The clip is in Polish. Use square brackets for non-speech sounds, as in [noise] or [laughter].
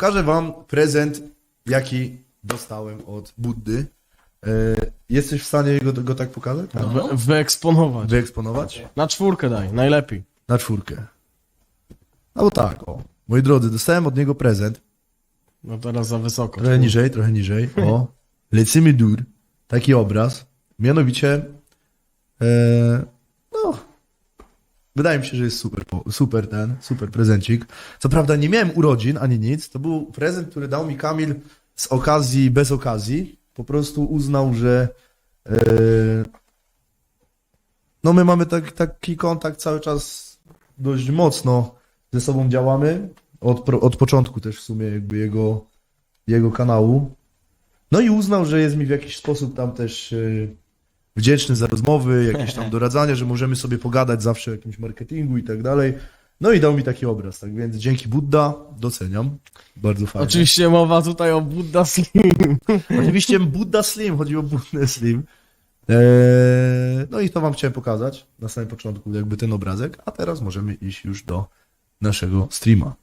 Pokażę wam prezent, jaki dostałem od Buddy. E, jesteś w stanie go, go tak pokazać? Wy, wyeksponować. Wyeksponować? Na czwórkę daj, najlepiej. Na czwórkę. Albo tak, o. Moi drodzy, dostałem od niego prezent. No teraz za wysoko. Trochę niżej, trochę niżej. O. [laughs] Lecimy dur. Taki obraz. Mianowicie, e, no, wydaje mi się, że jest super, super ten, super prezencik. Co prawda nie miałem urodzin ani nic. To był prezent, który dał mi Kamil z okazji, bez okazji. Po prostu uznał, że e, no my mamy tak, taki kontakt cały czas dość mocno ze sobą działamy. Od, od początku też w sumie jakby jego, jego kanału. No i uznał, że jest mi w jakiś sposób tam też e, wdzięczny za rozmowy, jakieś tam [laughs] doradzania, że możemy sobie pogadać zawsze o jakimś marketingu i tak dalej. No i dał mi taki obraz, tak więc dzięki Budda doceniam. Bardzo fajnie. Oczywiście mowa tutaj o Buddha Slim. [laughs] Oczywiście Buddha Slim, chodzi o Buddha Slim. Eee, no i to wam chciałem pokazać na samym początku, jakby ten obrazek, a teraz możemy iść już do naszego streama.